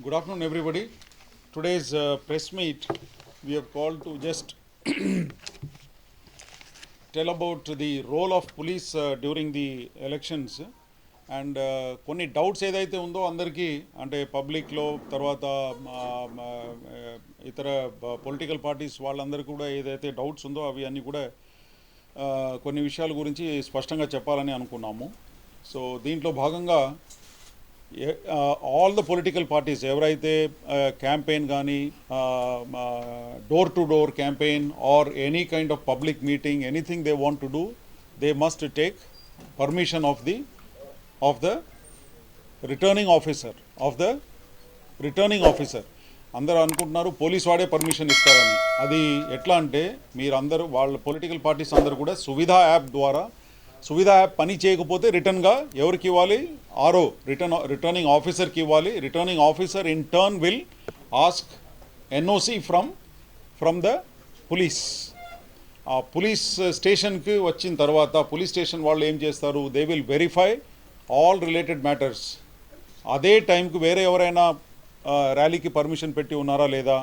Good afternoon, everybody. Today's uh, press meet, we have called to just tell about the role of police uh, during the elections and కొన్ని doubts ఏదైతే ఉందో అందరికీ అంటే పబ్లిక్లో తర్వాత ఆ, ఆ, ఇతర పొలిటికల్ పార్టీస్ వాళ్ళందరికీ కూడా ఏదైతే డౌట్స్ ఉందో అవి అన్నీ కూడా ఆ, కొన్ని విషయాల గురించి స్పష్టంగా చెప్పాలని అనుకున్నాము సో దీంట్లో భాగంగా ఆల్ ద పొలిటికల్ పార్టీస్ ఎవరైతే క్యాంపెయిన్ కానీ door to door campaign or any kind of public meeting anything they want to do they must take permission of the of the returning officer of the returning officer అందరూ అనుకుంటున్నారు police వాడే permission ఇస్తారని. అది ఎట్లా అంటే మీరు అందరూ వాళ్ళ పొలిటికల్ పార్టీస్ అందరూ కూడా సువిధ యాప్ ద్వారా సువిధ యాప్ పని చేయకపోతే రిటర్న్గా ఎవరికి ఇవ్వాలి? ఆరో రిటర్న్ రిటర్నింగ్ ఆఫీసర్కి ఇవ్వాలి. Returning officer in turn will ask NOC from from the police. ఆ పోలీస్ స్టేషన్కి వచ్చిన తర్వాత పోలీస్ స్టేషన్ వాళ్ళు ఏం చేస్తారు? They will verify all related matters. అదే టైంకి వేరే ఎవరైనా ర్యాలీకి పర్మిషన్ పెట్టి ఉన్నారా లేదా?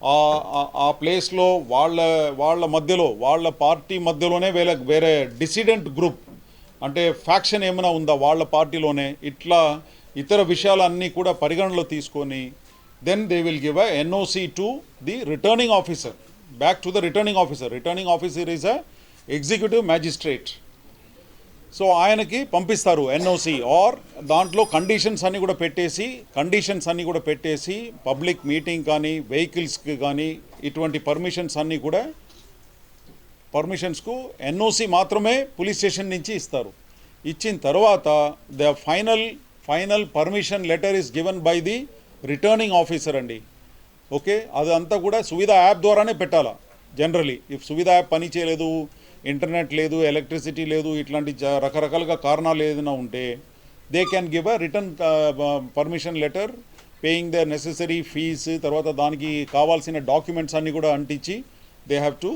ఆ- ప్లేస్లో వాళ్ళ వాళ్ళ మధ్యలో వాళ్ళ పార్టీ మధ్యలోనే వేరే వేరే డిసిడెంట్ గ్రూప్ అంటే ఫ్యాక్షన్ ఏమైనా ఉందా వాళ్ళ పార్టీలోనే ఇట్లా ఇతర విషయాలన్నీ కూడా పరిగణలో తీసుకొని then they will give a NOC to the returning officer back to the returning officer returning officer is a executive magistrate so ఆయనకి పంపిస్తారు ఎన్ఓసి. ఆర్ దాంట్లో కండిషన్స్ అన్నీ కూడా పెట్టేసి కండిషన్స్ అన్నీ కూడా పెట్టేసి పబ్లిక్ మీటింగ్ కానీ వెహికల్స్కి కానీ ఇటువంటి పర్మిషన్స్ అన్నీ కూడా పర్మిషన్స్కు ఎన్ఓసి మాత్రమే పోలీస్ స్టేషన్ నుంచి ఇస్తారు. ఇచ్చిన తర్వాత the final final permission letter is given by the returning officer అండి. ఓకే అదంతా కూడా సువిధ యాప్ ద్వారానే పెట్టాలా? జనరలీ ఇఫ్ సువిధ యాప్ పని చేయలేదు ఇంటర్నెట్ లేదు ఎలక్ట్రిసిటీ లేదు ఇట్లాంటి రకరకాలుగా కారణాలు ఏదైనా ఉంటే they can give a return permission letter paying the necessary fees తర్వాత దానికి కావాల్సిన డాక్యుమెంట్స్ అన్నీ కూడా అంటించి they have to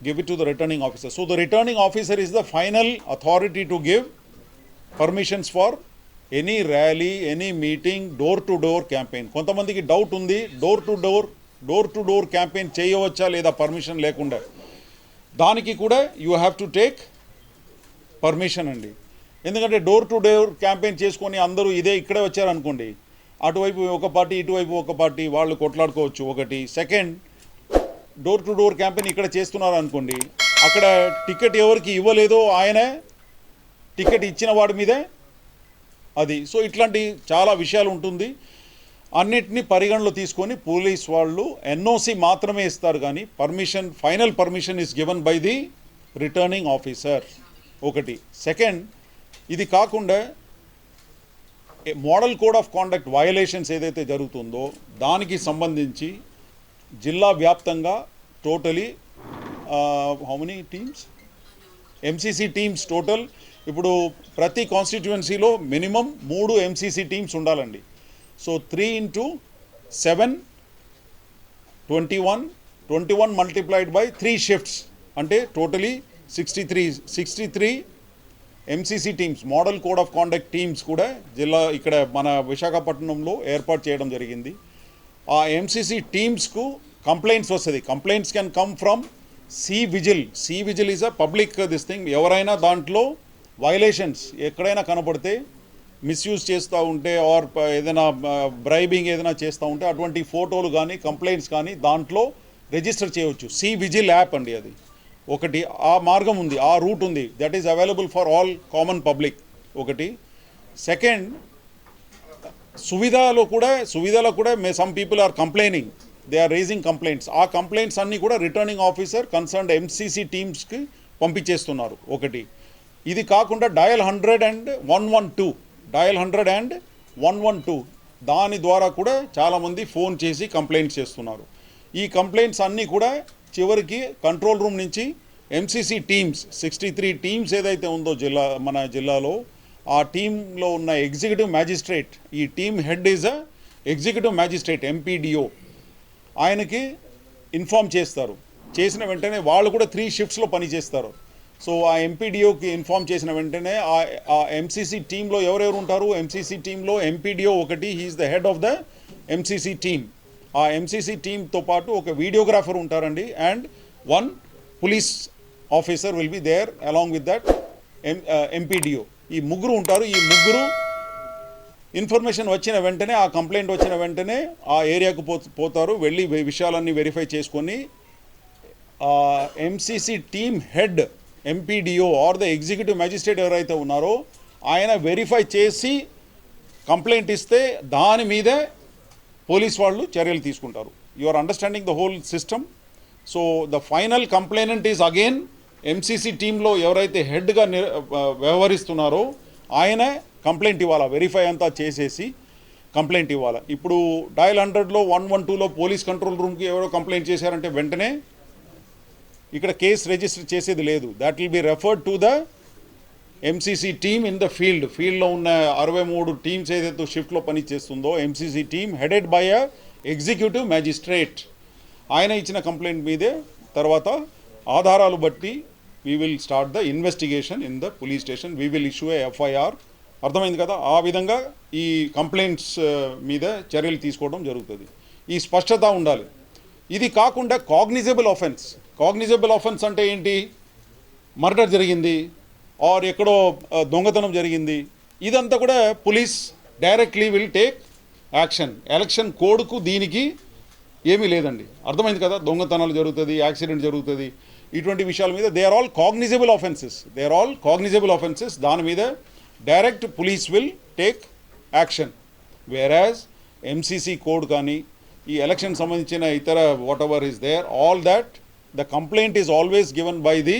give it to the returning officer so the returning officer is the final authority to give permissions for any rally any meeting door to door campaign కొంతమందికి doubt ఉంది door to door door to door campaign చేయవచ్చా లేదా permission లేకుండా. దానికి కూడా you have to take permission అండి. ఎందుకంటే door to door campaign చేసుకొని అందరూ ఇదే ఇక్కడే వచ్చారనుకోండి అటువైపు ఒక పార్టీ ఇటువైపు ఒక పార్టీ వాళ్ళు కొట్లాడుకోవచ్చు ఒకటి. Second door to door campaign ఇక్కడ చేస్తున్నారు అనుకోండి అక్కడ టికెట్ ఎవరికి ఇవ్వలేదో ఆయనే టికెట్ ఇచ్చిన వాడి మీదే అది. సో ఇట్లాంటి చాలా విషయాలు ఉంటుంది. అన్నిటినీ పరిగణలో తీసుకొని పోలీస్ వాళ్ళు ఎన్ఓసి మాత్రమే ఇస్తారు కానీ permission final permission is given by the returning officer ఒకటి. సెకండ్ ఇది కాకుండా model code of conduct violations ఏదైతే జరుగుతుందో దానికి సంబంధించి జిల్లా వ్యాప్తంగా totally how many teams MCC teams total ఇప్పుడు ప్రతి కాన్స్టిట్యువెన్సీలో మినిమం మూడు ఎంసీసీ టీమ్స్ ఉండాలండి. So three into seven twenty one twenty one multiplied by three shifts అంటే totally sixty three sixty three MCC teams model code of conduct teams కూడా జిల్లా ఇక్కడ మన విశాఖపట్నంలో ఏర్పాటు చేయడం జరిగింది. ఆ ఎంసీసీ టీమ్స్కు కంప్లైంట్స్ వస్తుంది. Complaints can come from C vigil C vigil is a public this thing ఎవరైనా దాంట్లో వైలేషన్స్ ఎక్కడైనా కనపడితే మిస్యూజ్ చేస్తూ ఉంటే ఆర్ ఏదైనా బ్రైబింగ్ ఏదైనా చేస్తూ ఉంటే అటువంటి ఫోటోలు కానీ కంప్లైంట్స్ కానీ దాంట్లో రిజిస్టర్ చేయవచ్చు సి విజిల్ యాప్ అండి అది. ఒకటి ఆ మార్గం ఉంది ఆ రూట్ ఉంది. That is available for all common public ఒకటి. సెకండ్ సువిధాలో కూడా సువిధాలో కూడా may some people are complaining they are raising complaints ఆ కంప్లైంట్స్ అన్నీ కూడా రిటర్నింగ్ ఆఫీసర్ కన్సర్న్డ్ ఎంసీసీ టీమ్స్కి పంపించేస్తున్నారు. ఒకటి. ఇది కాకుండా dial hundred and one one two dial hundred and one one two. దాని ద్వారా కూడా చాలామంది ఫోన్ చేసి కంప్లైంట్స్ చేస్తున్నారు. ఈ కంప్లైంట్స్ అన్నీ కూడా చివరికి కంట్రోల్ రూమ్ నుంచి MCC teams sixty three teams ఏదైతే ఉందో జిల్లా మన జిల్లాలో ఆ టీంలో ఉన్న ఎగ్జిక్యూటివ్ మ్యాజిస్ట్రేట్ ఈ team head is a executive magistrate MPDO ఆయనకి ఇన్ఫామ్ చేస్తారు. చేసిన వెంటనే వాళ్ళు కూడా త్రీ షిఫ్ట్స్లో పనిచేస్తారు. సో ఆ ఎంపీడీఓకి ఇన్ఫామ్ చేసిన వెంటనే ఆ ఎంసీసీ టీంలో ఎవరెవరు ఉంటారు? ఎంసీసీ టీంలో ఎంపీడీఓ ఒకటి he is the head of the MCC team ఆ ఎంసీసీ టీంతో పాటు ఒక వీడియోగ్రాఫర్ ఉంటారండి. And one police officer will be there along with that M MPDO ఈ ముగ్గురు ఉంటారు. ఈ ముగ్గురు ఇన్ఫర్మేషన్ వచ్చిన వెంటనే ఆ కంప్లైంట్ వచ్చిన వెంటనే ఆ ఏరియాకు పో పోతారు. వెళ్ళి విషయాలన్నీ వెరిఫై చేసుకొని MCC team head MPDO or the executive magistrate ఎవరైతే ఉన్నారో ఆయన వెరిఫై చేసి కంప్లైంట్ ఇస్తే దాని మీదే పోలీస్ వాళ్ళు చర్యలు తీసుకుంటారు. You are understanding the whole system so the final complainant is again MCC టీంలో ఎవరైతే హెడ్గా వ్యవహరిస్తున్నారో ఆయనే కంప్లైంట్ ఇవ్వాలా? వెరిఫై అంతా చేసేసి కంప్లైంట్ ఇవ్వాలా? ఇప్పుడు డయల్ హండ్రెడ్లో వన్ వన్ టూలో పోలీస్ కంట్రోల్ రూమ్కి ఎవరో కంప్లైంట్ చేశారంటే వెంటనే ఇక్కడ కేసు రిజిస్టర్ చేసేది లేదు. That will be referred to the MCC team in the field ఫీల్డ్లో ఉన్న అరవై మూడు టీమ్స్ ఏదైతే షిఫ్ట్లో పనిచేస్తుందో MCC team headed by a executive magistrate ఆయన ఇచ్చిన కంప్లైంట్ మీదే తర్వాత ఆధారాలు బట్టి we will start the investigation in the police station we will issue a FIR అర్థమైంది కదా? ఆ విధంగా ఈ కంప్లైంట్స్ uh, మీద చర్యలు తీసుకోవడం జరుగుతుంది. ఈ స్పష్టత ఉండాలి. ఇది కాకుండా కాగ్నిజబుల్ ఆఫెన్స్ కాగ్నిజబుల్ ఆఫెన్స్ అంటే ఏంటి? మర్డర్ జరిగింది ఆర్ ఎక్కడో దొంగతనం జరిగింది. ఇదంతా కూడా police directly will take action election కోడ్కు దీనికి ఏమీ లేదండి. అర్థమైంది కదా? దొంగతనాలు జరుగుతుంది యాక్సిడెంట్ జరుగుతుంది. ఇటువంటి విషయాల మీద they are all cognizable offences they are all cognizable offences దాని మీద direct police will take action whereas MCC code కానీ ఈ ఎలక్షన్ సంబంధించిన ఇతర whatever is there all that the complaint is always given by the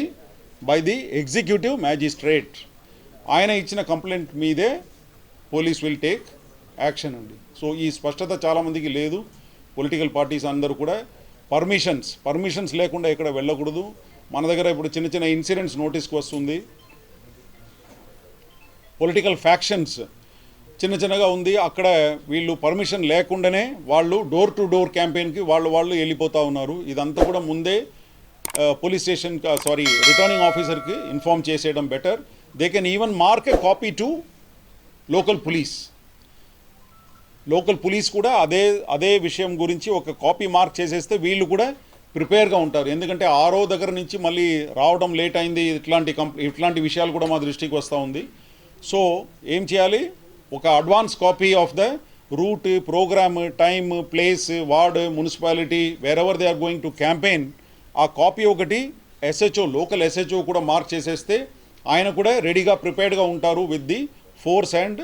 by the executive magistrate ఆయన ఇచ్చిన complaint మీదే police will take action అండి. సో ఈ స్పష్టత చాలామందికి లేదు. పొలిటికల్ పార్టీస్ అందరూ కూడా పర్మిషన్స్ పర్మిషన్స్ లేకుండా ఇక్కడ వెళ్ళకూడదు. మన దగ్గర ఇప్పుడు చిన్న చిన్న ఇన్సిడెంట్స్ నోటీస్కి వస్తుంది. పొలిటికల్ ఫ్యాక్షన్స్ చిన్న చిన్నగా ఉంది అక్కడ వీళ్ళు పర్మిషన్ లేకుండానే వాళ్ళు డోర్ టు డోర్ క్యాంపెయిన్కి వాళ్ళు వాళ్ళు వెళ్ళిపోతూ ఉన్నారు. ఇదంతా కూడా ముందే పోలీస్ స్టేషన్ సారీ రిటర్నింగ్ ఆఫీసర్కి ఇన్ఫార్మ్ చేసేయడం better they can even mark a copy to local police local police కూడా అదే అదే విషయం గురించి ఒక కాపీ మార్క్ చేసేస్తే వీళ్ళు కూడా ప్రిపేర్గా ఉంటారు. ఎందుకంటే ఆరో దగ్గర నుంచి మళ్ళీ రావడం లేట్ అయింది ఇట్లాంటి కంప్ ఇట్లాంటి విషయాలు కూడా మా దృష్టికి వస్తూ ఉంది. సో ఏం చేయాలి? ఒక advance copy of the route programme time place ward municipality wherever they are going to campaign ఆ కాపీ ఒకటి ఎస్హెచ్ఓ లోకల్ ఎస్హెచ్ఓ కూడా మార్క్ చేసేస్తే ఆయన కూడా రెడీగా ప్రిపేర్డ్గా ఉంటారు with the force and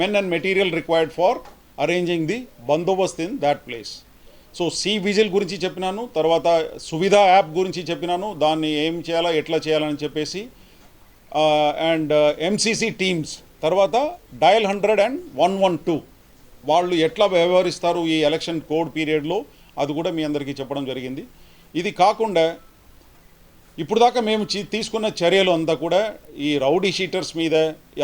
men and material required for arranging the bandobast in that place so C vigil గురించి చెప్పినాను తర్వాత సువిధ యాప్ గురించి చెప్పినాను దాన్ని ఏం చేయాలా ఎట్లా చేయాలని చెప్పేసి అండ్ ఎంసీసీ టీమ్స్ తర్వాత dial hundred and one one two. వాళ్ళు ఎట్లా వ్యవహరిస్తారు ఈ ఎలక్షన్ కోడ్ పీరియడ్లో? అది కూడా మీ అందరికీ చెప్పడం జరిగింది. ఇది కాకుండా ఇప్పుడు దాకా మేము తీసుకున్న చర్యలు అంతా కూడా ఈ రౌడీ షీటర్స్ మీద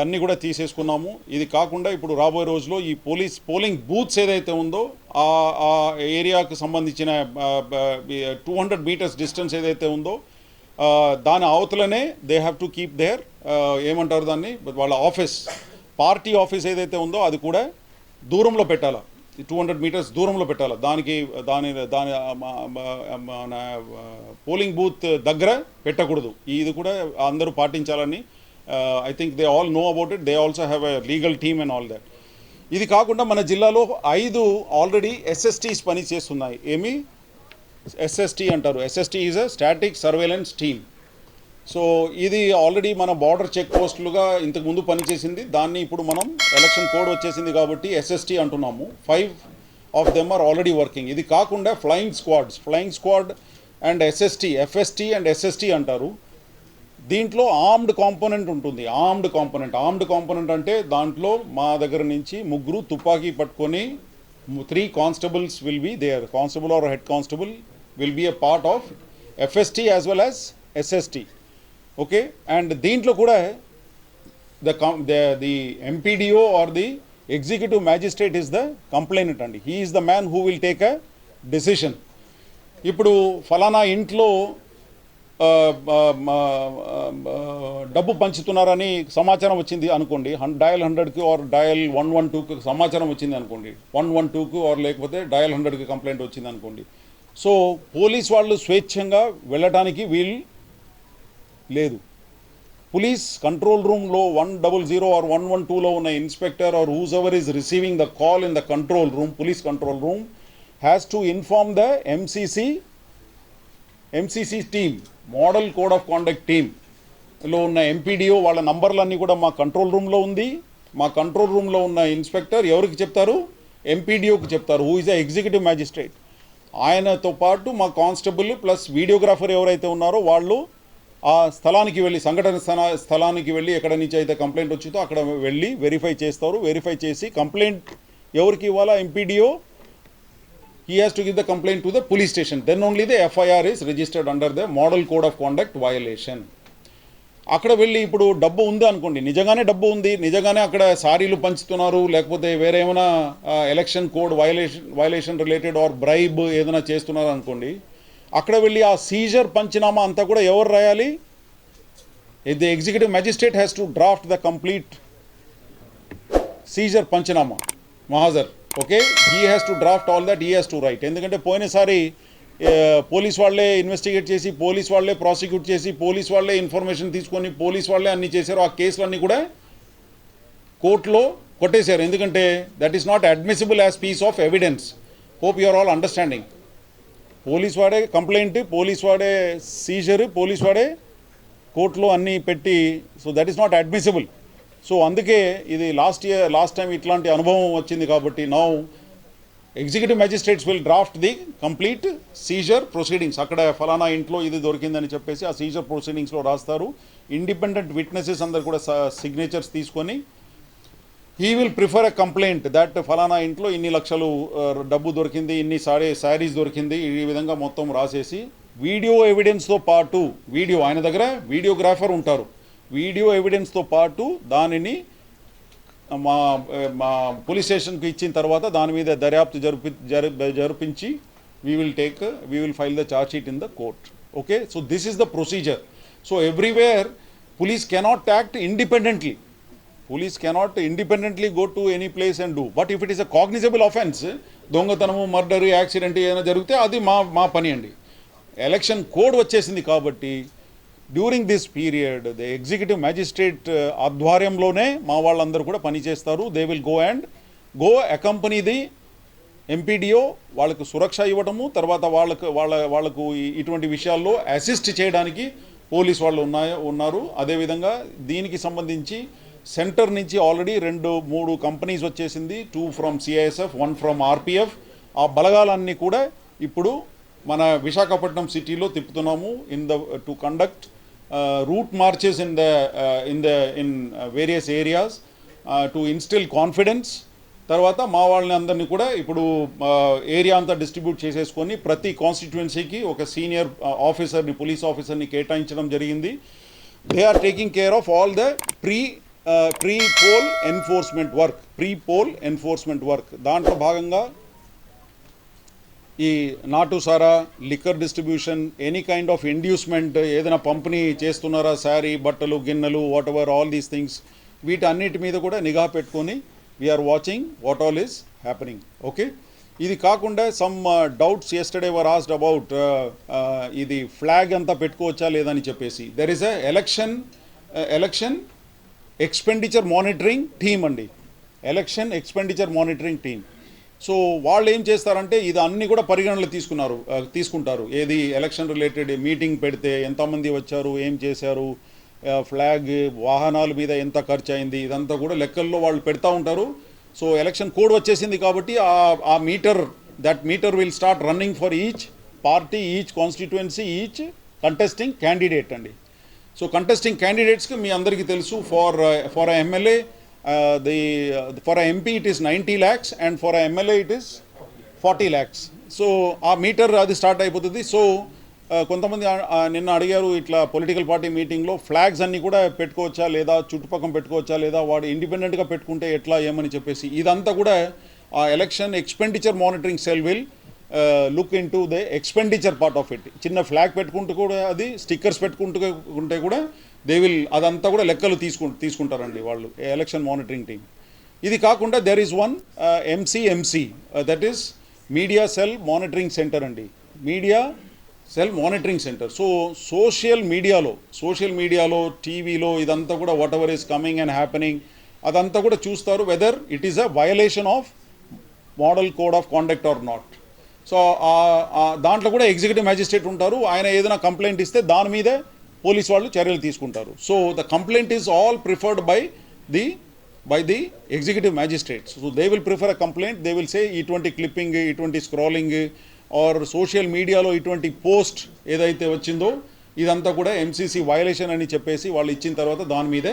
అన్నీ కూడా తీసేసుకున్నాము. ఇది కాకుండా ఇప్పుడు రాబోయే రోజులో ఈ పోలీస్ పోలింగ్ బూత్స్ ఏదైతే ఉందో ఆ ఆ ఏరియాకు సంబంధించిన టూ హండ్రెడ్ మీటర్స్ డిస్టెన్స్ ఏదైతే ఉందో దాని అవతలనే they have to keep there ఏమంటారు దాన్ని? వాళ్ళ ఆఫీస్ పార్టీ ఆఫీస్ ఏదైతే ఉందో అది కూడా దూరంలో పెట్టాలా? టూ హండ్రెడ్ మీటర్స్ దూరంలో పెట్టాలి? దానికి దాని దాని మన పోలింగ్ బూత్ దగ్గర పెట్టకూడదు. ఇది కూడా అందరూ పాటించాలని I think they all know about it they also have a legal team and all that ఇది కాకుండా మన జిల్లాలో ఐదు ఆల్రెడీ ఎస్ఎస్టీస్ పని చేస్తున్నాయి ఏమి? ఎస్ఎస్టీ అంటారు. SST is a static surveillance team so ఇది ఆల్రెడీ మన బార్డర్ చెక్ పోస్టులుగా ఇంతకు ముందు పనిచేసింది. దాన్ని ఇప్పుడు మనం ఎలక్షన్ కోడ్ వచ్చేసింది కాబట్టి ఎస్ఎస్టీ అంటున్నాము. Five of them are already working ఇది కాకుండా flying squads flying squad and SST FST and SST అంటారు. దీంట్లో ఆర్మ్డ్ కాంపోనెంట్ ఉంటుంది. ఆర్మ్డ్ కాంపోనెంట్ ఆర్మ్డ్ కాంపోనెంట్ అంటే దాంట్లో మా దగ్గర నుంచి ముగ్గురు తుపాకీ పట్టుకొని three constables will be there constable or head constable will be a part of FST as well as SST okay and దీంట్లో కూడా the the the MPDO or the executive magistrate is the complainant అండి. He is the man who will take a decision ఇప్పుడు ఫలానా ఇంట్లో డబ్బు పంచుతున్నారని సమాచారం వచ్చింది అనుకోండి హన్ డయల్ హండ్రెడ్కి ఆర్ డయల్ వన్ వన్ టూకి సమాచారం వచ్చింది అనుకోండి వన్ వన్ టూకి ఆర్ లేకపోతే డయల్ హండ్రెడ్కి కంప్లైంట్ వచ్చింది అనుకోండి. సో పోలీస్ వాళ్ళు స్వేచ్ఛంగా వెళ్ళటానికి వీళ్ళు లేదు. Police control room లో one double zero or one one టూలో ఉన్న inspector or whose ever is receiving the call in the control room police control room has to inform the MCC MCC team model code of conduct టీమ్లో ఉన్న MPDO వాళ్ళ నంబర్లన్నీ కూడా మా control రూమ్లో ఉంది. మా కంట్రోల్ రూమ్లో ఉన్న ఇన్స్పెక్టర్ ఎవరికి చెప్తారు? ఎంపీడీఓకి చెప్తారు. Who is the executive magistrate ఆయనతో పాటు మా కానిస్టేబుల్ ప్లస్ వీడియోగ్రాఫర్ ఎవరైతే ఉన్నారో వాళ్ళు ఆ స్థలానికి వెళ్ళి సంఘటన స్థలా స్థలానికి వెళ్ళి ఎక్కడ నుంచి అయితే కంప్లైంట్ వచ్చిందో అక్కడ వెళ్ళి వెరిఫై చేస్తారు. వెరిఫై చేసి కంప్లైంట్ ఎవరికి ఇవ్వాలా? MPDO. He has to give the complaint to the police station then only the FIR is registered under the model code of conduct violation అక్కడ వెళ్ళి ఇప్పుడు డబ్బు ఉంది అనుకోండి. నిజంగానే డబ్బు ఉంది. నిజంగానే అక్కడ సారీలు పంచుతున్నారు. లేకపోతే వేరే ఏమైనా election code violation violation related or bribe ఏదైనా చేస్తున్నారు అనుకోండి. అక్కడ వెళ్ళి ఆ సీజర్ పంచనామా అంతా కూడా ఎవరు రాయాలి? The executive magistrate has to draft the complete seizure panchnama mahazar okay he has to draft all that he has to write ఎందుకంటే పోయినసారి పోలీస్ వాళ్ళే ఇన్వెస్టిగేట్ చేసి పోలీస్ వాళ్ళే ప్రాసిక్యూట్ చేసి పోలీస్ వాళ్ళే ఇన్ఫర్మేషన్ తీసుకొని పోలీస్ వాళ్ళే అన్ని చేశారు. ఆ కేసులన్నీ కూడా కోర్టులో కొట్టేశారు. ఎందుకంటే that is not admissible as piece of evidence hope you are all understanding police వాడే కంప్లైంట్ పోలీస్ వాడే సీజర్ పోలీస్ వాడే కోర్టులో అన్నీ పెట్టి so that is not admissible so అందుకే ఇది లాస్ట్ ఇయర్ లాస్ట్ టైం ఇట్లాంటి అనుభవం వచ్చింది కాబట్టి now executive magistrates will draft the complete seizure proceedings అక్కడ ఫలానా ఇంట్లో ఇది దొరికిందని చెప్పేసి ఆ సీజర్ ప్రొసీడింగ్స్లో రాస్తారు. ఇండిపెండెంట్ విట్నెసెస్ అందరు కూడా సిగ్నేచర్స్ తీసుకొని he will prefer a complaint that ఫలానా ఇంట్లో ఇన్ని లక్షలు డబ్బు దొరికింది ఇన్ని సారీ శారీస్ దొరికింది ఈ విధంగా మొత్తం రాసేసి వీడియో ఎవిడెన్స్తో పాటు వీడియో ఆయన దగ్గర వీడియోగ్రాఫర్ ఉంటారు. వీడియో ఎవిడెన్స్తో పాటు దానిని మా మా పోలీస్ స్టేషన్కి ఇచ్చిన తర్వాత దాని మీద దర్యాప్తు జరిపి జరిపించి we will take we will file the charge sheet in the court okay so this is the procedure so everywhere police cannot act independently. Police cannot independently go to any place and do but if it is a cognizable offense దొంగతనము murder accident ఏదైనా జరిగితే అది మా మా పని అండి. Election code వచ్చేసింది కాబట్టి during this period the executive magistrate ఆధ్వర్యంలోనే మా వాళ్ళందరూ కూడా పనిచేస్తారు they will go and go accompany the MPDO వాళ్ళకు సురక్ష ఇవ్వడము తర్వాత వాళ్ళకు వాళ్ళ వాళ్ళకు ఇటువంటి విషయాల్లో అసిస్ట్ చేయడానికి పోలీస్ వాళ్ళు ఉన్నాయో ఉన్నారు. అదేవిధంగా దీనికి సంబంధించి సెంటర్ నుంచి ఆల్రెడీ రెండు మూడు కంపెనీస్ వచ్చేసింది. Two from CISF one from RPF ఆ బలగాలన్నీ కూడా ఇప్పుడు మన విశాఖపట్నం సిటీలో తిప్పుతున్నాము. In the to conduct route marches in the in the in various areas to instil confidence. తర్వాత మా వాళ్ళని అందరినీ కూడా ఇప్పుడు ఏరియా అంతా డిస్ట్రిబ్యూట్ చేసేసుకొని ప్రతి కాన్స్టిట్యుయెన్సీకి ఒక సీనియర్ ఆఫీసర్ని పోలీస్ ఆఫీసర్ని కేటాయించడం జరిగింది. They are taking care of all the pre pre poll enforcement work pre poll enforcement work దాంట్లో భాగంగా ఈ నాటు సారా liquor distribution any kind of inducement ఏదైనా పంపిణీ చేస్తున్నారా? శారీ బట్టలు గిన్నెలు whatever all these things వీటన్నిటి మీద కూడా నిఘా పెట్టుకొని we are watching what all is happening okay ఇది కాకుండా some doubts yesterday were asked about ఇది ఫ్లాగ్ అంతా పెట్టుకోవచ్చా లేదని చెప్పేసి. There is a election election expenditure monitoring team అండి. Election expenditure monitoring team. So వాళ్ళు ఏం చేస్తారంటే ఇది అన్ని కూడా పరిగణనలో తీసుకున్నారు తీసుకుంటారు. ఏది ఎలక్షన్ రిలేటెడ్ మీటింగ్ పెడితే ఎంతమంది వచ్చారు ఏం చేశారు ఫ్లాగ్ వాహనాల మీద ఎంత ఖర్చు అయింది ఇదంతా కూడా లెక్కల్లో వాళ్ళు పెడతా ఉంటారు. సో ఎలక్షన్ కోడ్ వచ్చేసింది కాబట్టి ఆ ఆ meter that meter will start running for each party each constituency each contesting candidate అండి. సో కంటెస్టింగ్ క్యాండిడేట్స్కి మీ అందరికీ తెలుసు for for MLA the for MP it is ninety lakhs and for MLA it is forty lakhs so ఆ meter అది start అయిపోతుంది. So uh, కొంతమంది నిన్న అడిగారు ఇట్లా పొలిటికల్ పార్టీ మీటింగ్లో ఫ్లాగ్స్ అన్నీ కూడా పెట్టుకోవచ్చా లేదా చుట్టుపక్కల పెట్టుకోవచ్చా లేదా వాడు ఇండిపెండెంట్గా పెట్టుకుంటే ఎట్లా ఏమని చెప్పేసి ఇదంతా కూడా ఆ election expenditure monitoring cell will look into the expenditure part of it చిన్న ఫ్లాగ్ పెట్టుకుంటూ కూడా అది స్టిక్కర్స్ పెట్టుకుంటూ ఉంటే కూడా దే విల్ అదంతా కూడా లెక్కలు తీసుకు తీసుకుంటారండి వాళ్ళు ఎలక్షన్ మానిటరింగ్ టీం ఇది కాకుండా there is one MCMC that is media cell monitoring centre అండి. Media cell monitoring centre so social మీడియాలో సోషల్ మీడియాలో టీవీలో ఇదంతా కూడా whatever is coming and happening అదంతా కూడా చూస్తారు whether it is a violation of model code of conduct or not so దాంట్లో కూడా ఎగ్జిక్యూటివ్ మ్యాజిస్ట్రేట్ ఉంటారు. ఆయన ఏదైనా కంప్లైంట్ ఇస్తే దాని మీదే పోలీస్ వాళ్ళు చర్యలు తీసుకుంటారు. So the complaint is all preferred by the by the executive magistrates. So they will prefer a complaint they will say ఇటువంటి క్లిప్పింగ్ ఇటువంటి స్క్రాలింగ్ ఆర్ సోషల్ మీడియాలో ఇటువంటి పోస్ట్ ఏదైతే వచ్చిందో ఇదంతా కూడా ఎంసీసీ వయలేషన్ అని చెప్పేసి వాళ్ళు ఇచ్చిన తర్వాత దాని మీదే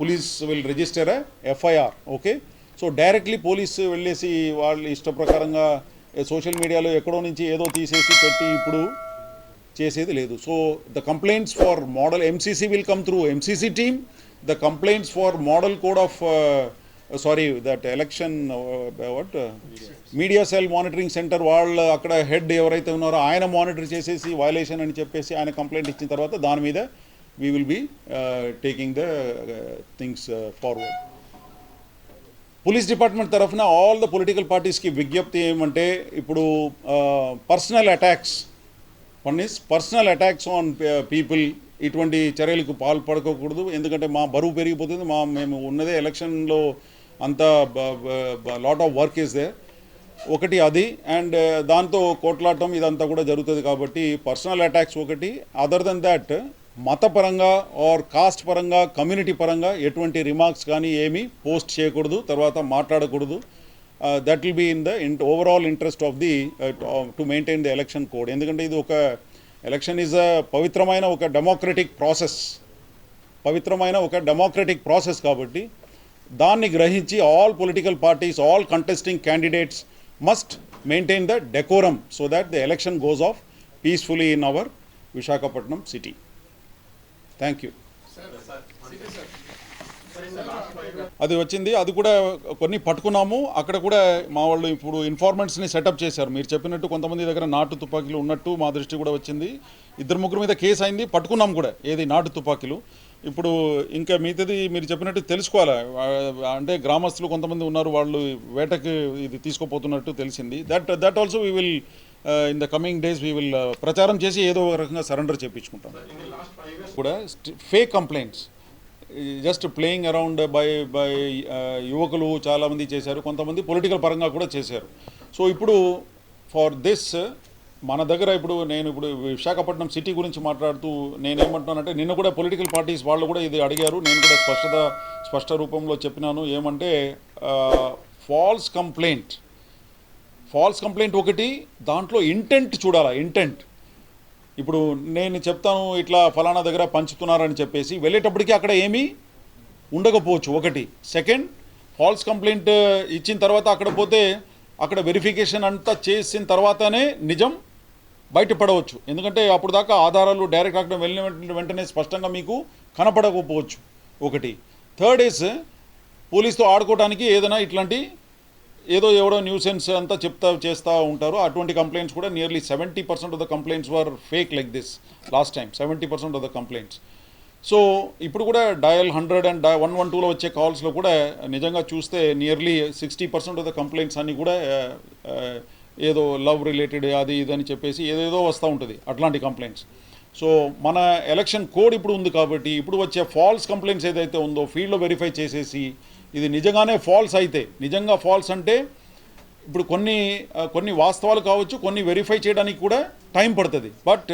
police will register FIR okay so directly police వెళ్ళేసి వాళ్ళు ఇష్ట ప్రకారంగా సోషల్ మీడియాలో ఎక్కడో నుంచి ఏదో తీసేసి పెట్టి ఇప్పుడు చేసేది లేదు. So the complaints for model MCC will come through MCC team the complaints for model code of sorry that election what media cell monitoring centre వాళ్ళు అక్కడ హెడ్ ఎవరైతే ఉన్నారో ఆయన మానిటర్ చేసేసి వయలేషన్ అని చెప్పేసి ఆయన కంప్లైంట్ ఇచ్చిన తర్వాత దాని మీద we will be taking the things forward police department తరఫున ఆల్ ద పొలిటికల్ పార్టీస్కి విజ్ఞప్తి ఏమంటే ఇప్పుడు personal attacks one is personal attacks on people ఇటువంటి చర్యలకు పాల్పడకూడదు. ఎందుకంటే మా బరువు పెరిగిపోతుంది. మా మేము ఉన్నదే ఎలక్షన్లో అంత lot of work is they ఒకటి అది. అండ్ uh, దాంతో కోట్లాటం ఇదంతా కూడా జరుగుతుంది కాబట్టి పర్సనల్ అటాక్స్ ఒకటి. అదర్ దెన్ దాట్ మతపరంగా ఆర్ కాస్ట్ పరంగా కమ్యూనిటీ పరంగా ఎటువంటి రిమార్క్స్ కానీ ఏమీ పోస్ట్ చేయకూడదు తర్వాత మాట్లాడకూడదు. That will be in the in overall interest of the to maintain the election code ఎందుకంటే ఇది ఒక ఎలక్షన్ ఈజ్ అ పవిత్రమైన ఒక డెమోక్రటిక్ ప్రాసెస్ పవిత్రమైన ఒక డెమోక్రటిక్ ప్రాసెస్ కాబట్టి దాన్ని గ్రహించి all political parties all contesting candidates must maintain the decorum so that the election goes off peacefully in our Visakhapatnam city thank you అది వచ్చింది అది కూడా కొన్ని పట్టుకున్నాము. అక్కడ కూడా మా వాళ్ళు ఇప్పుడు ఇన్ఫార్మెంట్స్ని సెటప్ చేశారు. మీరు చెప్పినట్టు కొంతమంది దగ్గర నాటు తుపాకీలు ఉన్నట్టు మా దృష్టి కూడా వచ్చింది. ఇద్దరు ముగ్గురు మీద కేసు అయింది పట్టుకున్నాం కూడా ఏది నాటు తుపాకీలు. ఇప్పుడు ఇంకా మిగతాది మీరు చెప్పినట్టు తెలుసుకోవాలి? అంటే గ్రామస్తులు కొంతమంది ఉన్నారు వాళ్ళు వేటకి ఇది తీసుకోపోతున్నట్టు తెలిసింది. That that also we will in the coming days we will ప్రచారం చేసి ఏదో ఒక రకంగా సరెండర్ చేయించుకుంటాం కూడా fake complaints just playing around by by యువకులు చాలామంది చేశారు కొంతమంది పొలిటికల్ పరంగా కూడా చేశారు. సో ఇప్పుడు ఫార్ దిస్ మన దగ్గర ఇప్పుడు నేను ఇప్పుడు విశాఖపట్నం సిటీ గురించి మాట్లాడుతూ నేనేమంటున్నానంటే నిన్న కూడా పొలిటికల్ పార్టీస్ వాళ్ళు కూడా ఇది అడిగారు నేను కూడా స్పష్టత స్పష్ట రూపంలో చెప్పినాను. ఏమంటే uh, false complaint false complaint ఒకటి దాంట్లో ఇంటెంట్ చూడాలా ఇంటెంట్ ఇప్పుడు నేను చెప్తాను ఇట్లా ఫలానా దగ్గర పంచుతున్నారని చెప్పేసి వెళ్ళేటప్పటికి అక్కడ ఏమీ ఉండకపోవచ్చు ఒకటి. సెకండ్ ఫాల్స్ కంప్లైంట్ ఇచ్చిన తర్వాత అక్కడ పోతే అక్కడ వెరిఫికేషన్ అంతా చేసిన తర్వాతనే నిజం బయటపడవచ్చు. ఎందుకంటే అప్పుడు దాకా ఆధారాలు డైరెక్ట్ అక్కడ వెళ్ళిన వెంటనే- వెంటనే స్పష్టంగా మీకు కనపడకపోవచ్చు ఒకటి. థర్డ్ ఇస్ పోలీస్తో ఆడుకోవడానికి ఏదైనా ఇట్లాంటి ఏదో ఎవడో న్యూసెన్స్ అంతా చెప్తా చేస్తూ ఉంటారు. అటువంటి కంప్లైంట్స్ కూడా nearly seventy percent of the complaints were fake like this last time seventy percent of the complaints so ఇప్పుడు కూడా dial hundred and one one టూలో వచ్చే కాల్స్లో కూడా నిజంగా చూస్తే nearly sixty percent of the complaints అన్నీ కూడా ఏదో లవ్ రిలేటెడ్ అది ఇది అని చెప్పేసి ఏదేదో వస్తూ ఉంటుంది అట్లాంటి కంప్లైంట్స్ సో మన ఎలక్షన్ కోడ్ ఇప్పుడు ఉంది కాబట్టి ఇప్పుడు వచ్చే ఫాల్స్ కంప్లైంట్స్ ఏదైతే ఉందో ఫీల్డ్లో వెరిఫై చేసేసి ఇది నిజంగానే ఫాల్స్ అయితే. నిజంగా ఫాల్స్ అంటే ఇప్పుడు కొన్ని కొన్ని వాస్తవాలు కావచ్చు కొన్ని వెరిఫై చేయడానికి కూడా టైం పడుతుంది. బట్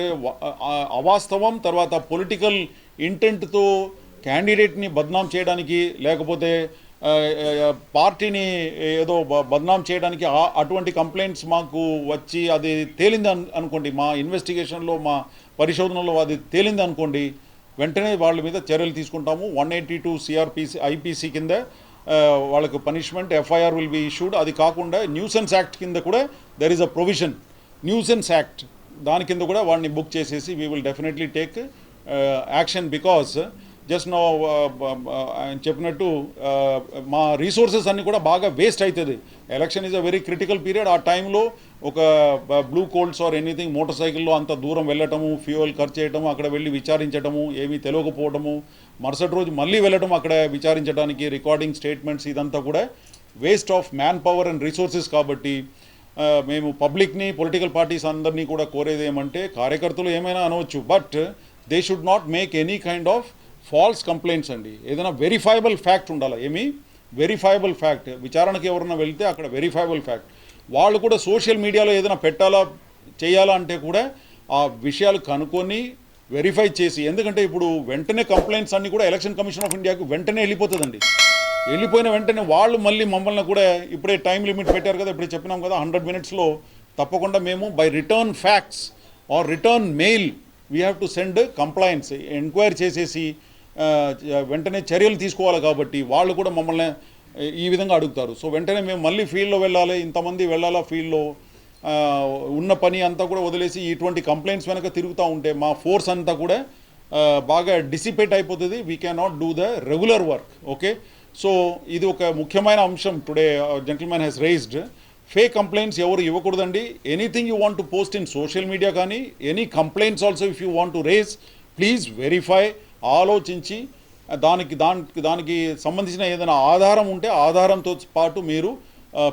అవాస్తవం తర్వాత పొలిటికల్ ఇంటెంట్తో క్యాండిడేట్ని బద్నాం చేయడానికి లేకపోతే పార్టీని ఏదో బద్నాం చేయడానికి అటువంటి కంప్లైంట్స్ మాకు వచ్చి అది తేలింది అనుకోండి. మా ఇన్వెస్టిగేషన్లో మా పరిశోధనలో అది తేలింది అనుకోండి. వెంటనే వాళ్ళ మీద చర్యలు తీసుకుంటాము. One eighty two CrPC IPC కింద వాళ్ళకు punishment FIR will be issued అది కాకుండా న్యూసెన్స్ యాక్ట్ కింద కూడా there is a provision nuisance act దాని కింద కూడా వాడిని బుక్ చేసేసి we will definitely take action because just no ఆయన చెప్పినట్టు మా రీసోర్సెస్ అన్నీ కూడా బాగా వేస్ట్ అవుతుంది election is a very critical period ఆ టైంలో ఒక blue colts or anything motor సైకిల్లో అంత దూరం వెళ్ళటము ఫ్యూయల్ ఖర్చు చేయటము అక్కడ వెళ్ళి విచారించటము ఏమీ తెలియకపోవడము మరుసటి రోజు మళ్ళీ వెళ్ళటం అక్కడ విచారించడానికి రికార్డింగ్ స్టేట్మెంట్స్ ఇదంతా కూడా waste of manpower and resources కాబట్టి మేము పబ్లిక్ని పొలిటికల్ పార్టీస్ అందరినీ కూడా కోరేది ఏమంటే కార్యకర్తలు ఏమైనా అనవచ్చు but they should not make any kind of false complaints అండి. ఏదైనా వెరిఫైబుల్ ఫ్యాక్ట్ ఉండాలి? ఏమి? వెరిఫైబుల్ ఫ్యాక్ట్ విచారణకి ఎవరైనా వెళ్తే అక్కడ వెరిఫైబుల్ ఫ్యాక్ట్ వాళ్ళు కూడా సోషల్ మీడియాలో ఏదైనా పెట్టాలా చేయాలా అంటే కూడా ఆ విషయాలు కనుక్కొని వెరిఫై చేసి ఎందుకంటే ఇప్పుడు వెంటనే కంప్లైంట్స్ అన్నీ కూడా ఎలక్షన్ కమిషన్ ఆఫ్ ఇండియాకి వెంటనే వెళ్ళిపోతుందండి. వెళ్ళిపోయిన వెంటనే వాళ్ళు మళ్ళీ మమ్మల్ని కూడా ఇప్పుడే టైం లిమిట్ పెట్టారు కదా ఇప్పుడే చెప్పినాం కదా హండ్రెడ్ మినిట్స్లో తప్పకుండా మేము by return fax or return mail we have to send complaints enquiry చేసేసి వెంటనే చర్యలు తీసుకోవాలి కాబట్టి వాళ్ళు కూడా మమ్మల్ని ఈ విధంగా అడుగుతారు. సో వెంటనే మేము మళ్ళీ ఫీల్డ్లో వెళ్ళాలి ఇంతమంది వెళ్ళాలా ఫీల్డ్లో ఉన్న పని అంతా కూడా వదిలేసి ఇటువంటి కంప్లైంట్స్ వెనక తిరుగుతూ ఉంటే మా ఫోర్స్ అంతా కూడా బాగా డిసిపేట్ అయిపోతుంది. We can not do the regular work okay so ఇది ఒక ముఖ్యమైన అంశం today gentlemen has raised fake complaints ఎవరు ఇవ్వకూడదండి. Anything you want to post in social media కానీ any complaints also if you want to raise please verify ఆలోచించి దానికి దానికి దానికి సంబంధించిన ఏదైనా ఆధారం ఉంటే ఆధారంతో పాటు మీరు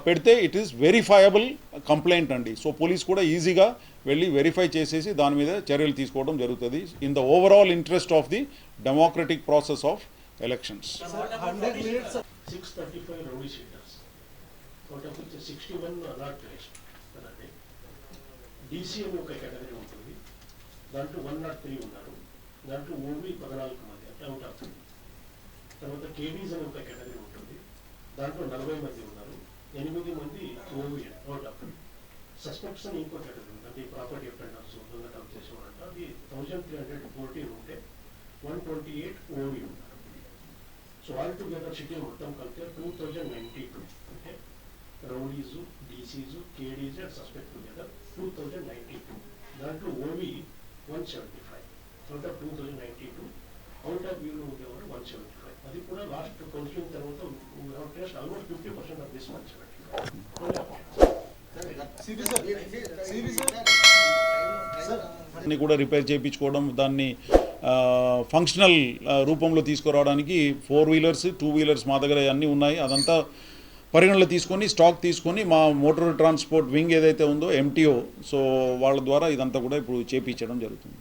పెడితే ఇట్ ఈస్ వెరిఫైయబుల్ కంప్లైంట్ అండి. సో పోలీస్ కూడా ఈజీగా వెళ్ళి వెరిఫై చేసేసి దాని మీద చర్యలు తీసుకోవడం జరుగుతుంది in the overall interest of the democratic process of elections category ఉంటుంది. దాంట్లో వన్ నాట్ త్రీ ఉన్నారు. దాంట్లో ఓన్లీ పద్నాలుగు మంది అట్లా ఉంటారు ఆఫ్ తర్వాత కేడీస్ అని ఒక కేటగిరీ ఉంటుంది. దాంట్లో నలభై మంది ఉన్నారు. ఎనిమిది మంది ఓవీ అవుట్ ఆఫ్ సస్పెక్ట్స్ అని ఇంకో కేటగిరీ ఉంది అంటే ప్రాపర్టీ అఫెండర్స్ దొంగతనం చేసేవారంట అది థౌజండ్ త్రీ హండ్రెడ్ ఫోర్టీన్ ఉంటే వన్ ట్వంటీ ఎయిట్ ఓవీ ఉన్నారు. సో ఆల్ టుగెదర్ షెడ్యూల్ మొత్తం కలిపితే టూ థౌజండ్ నైంటీ టూ. అంటే rowdies DCs KDs and suspect together two thousand ninety two. దాంట్లో OV one seventy five. Of two thousand ninety two out of ఉండేవారు one seventy five. అది కూడా last counselling తర్వాత almost fifty percent of this one seventy CB sir CB sir. Sir అన్ని కూడా repair చేయించుకోవడం దాన్ని functional రూపంలో తీసుకురావడానికి ఫోర్ వీలర్స్ టూ వీలర్స్ మా దగ్గర అన్నీ ఉన్నాయి. అదంతా పరిగణలో తీసుకొని స్టాక్ తీసుకొని మా మోటార్ ట్రాన్స్పోర్ట్ వింగ్ ఏదైతే ఉందో ఎంటీఓ సో వాళ్ళ ద్వారా ఇదంతా కూడా ఇప్పుడు చేపించడం జరుగుతుంది.